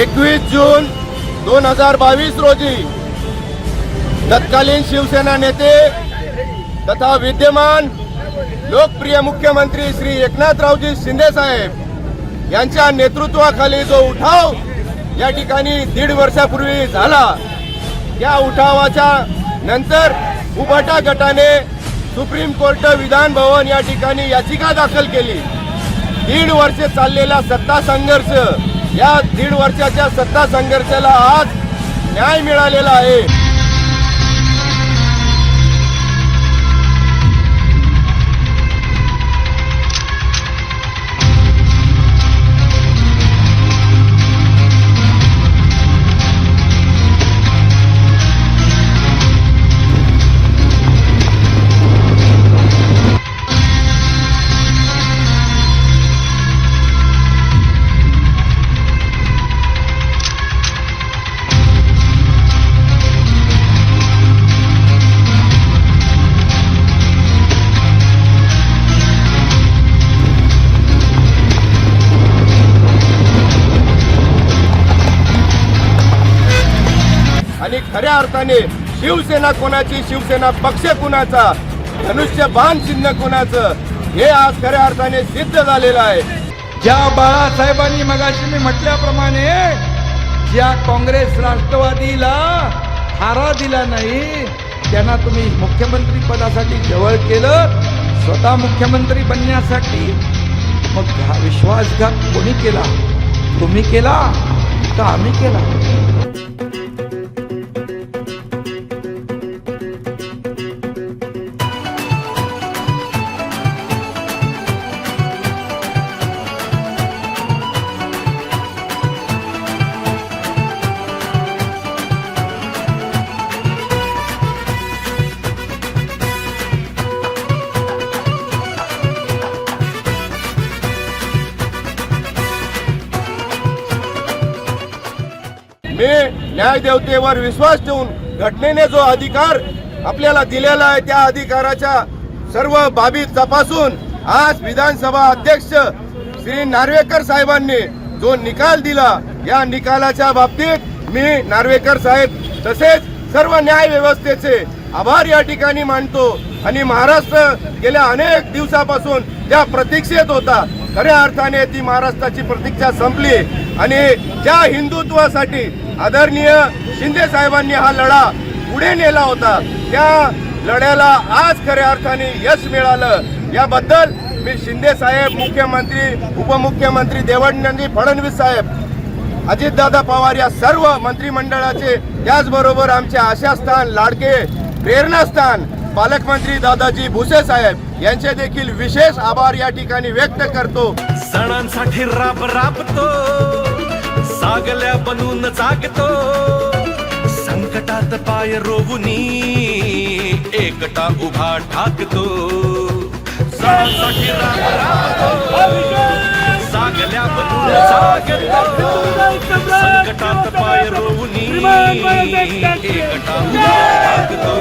एकवीस जून दोन हजार बावीस रोजी तत्कालीन शिवसेना नेते तथा विद्यमान लोकप्रिय मुख्यमंत्री श्री एकनाथरावजी शिंदे साहेब यांच्या नेतृत्वाखाली जो उठाव या ठिकाणी दीड वर्षापूर्वी झाला या उठावाच्या नंतर उभाटा गटाने सुप्रीम कोर्ट विधान भवन या ठिकाणी याचिका दाखल केली. दीड वर्षे चाललेला सत्ता संघर्ष या दीड वर्षाच्या सत्ता संघर्षाला आज न्याय मिळालेला आहे. खऱ्या अर्थाने शिवसेना कोणाची शिवसेना पक्ष कुणाचा धनुष्य बाण चिन्ह कुणाचं हे आज खऱ्या अर्थाने सिद्ध झालेलं आहे. ज्या बाळासाहेबांनी मगाशी मी म्हटल्याप्रमाणे ज्या काँग्रेस राष्ट्रवादीला हारा दिला नाही त्यांना तुम्ही मुख्यमंत्री पदासाठी जवळ केलं स्वतः मुख्यमंत्री बनण्यासाठी. मग हा विश्वासघात कोणी केला? तुम्ही केला? का आम्ही केला? मी न्यायदेवतेवर विश्वास ठेवून घटनेने जो अधिकार आपल्याला दिलेला आहे त्या अधिकाराच्या सर्व बाबी तपासून आज विधानसभा अध्यक्ष श्री नार्वेकर साहेबांनी जो निकाल दिला या निकालाच्या बाबतीत मी नार्वेकर साहेब तसेच सर्व न्याय व्यवस्थेचे आभार या ठिकाणी मानतो. आणि महाराष्ट्र गेल्या अनेक दिवसापासून त्या प्रतीक्षेत होता खऱ्या अर्थाने ती महाराष्ट्राची प्रतीक्षा संपली. आणि ज्या हिंदुत्वासाठी आदरणीय शिंदे साहेबांनी हा लढा पुढे नेला होता. त्या लढ्याला आज खऱ्या अर्थाने यश मिळालं. याबद्दल मी शिंदे साहेब मुख्यमंत्री उपमुख्यमंत्री देवेंद्रजी फडणवीस साहेब अजितदादा पवार या सर्व मंत्रिमंडळाचे त्याचबरोबर आमचे आशास्थान लाडके प्रेरणास्थान पालकमंत्री दादाजी भुसे साहेब यांचे देखील विशेष आभार या ठिकाणी व्यक्त करतो. सणांसाठी राब राबतो. सागल्या बनून जागतो. संकटात पाय रोवुनी एकटा उभा ठाकतो. सागल्या बनून जागतो. संकटात पाय रोवुनी एकटा उभा ठाकतो.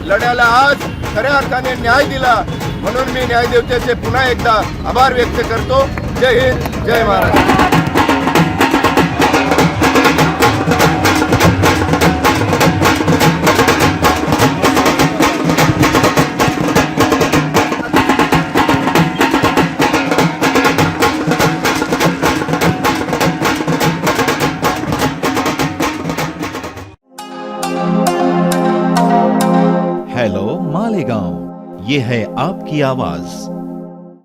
लढ्याला आज खऱ्या अर्थाने न्याय दिला. म्हणून मी न्यायदेवतेचे पुन्हा एकदा आभार व्यक्त करतो. जय हिंद जय महाराष्ट्र. ये है आपकी आवाज।